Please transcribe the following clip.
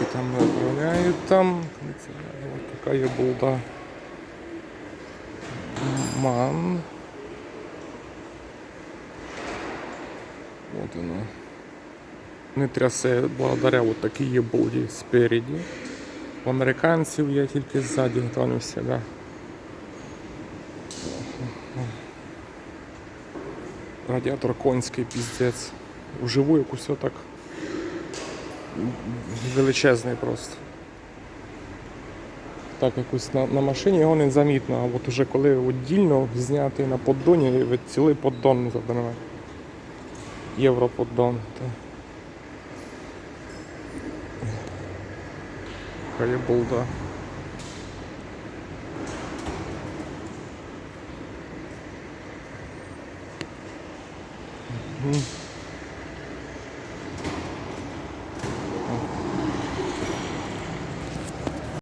Тачки там виправляють там. Це ось така є булда. Ман. От воно. Не трясе благодаря от такій є булді спереді. У американців є тільки то вони всегда. Радіатор конський піздець. Вживу якусь так величезний просто. Так, якось на, на машині його не замітно, а от уже коли віддільно знятий на поддоні, цілий поддон забирає. Європоддон. Болда. Мгм.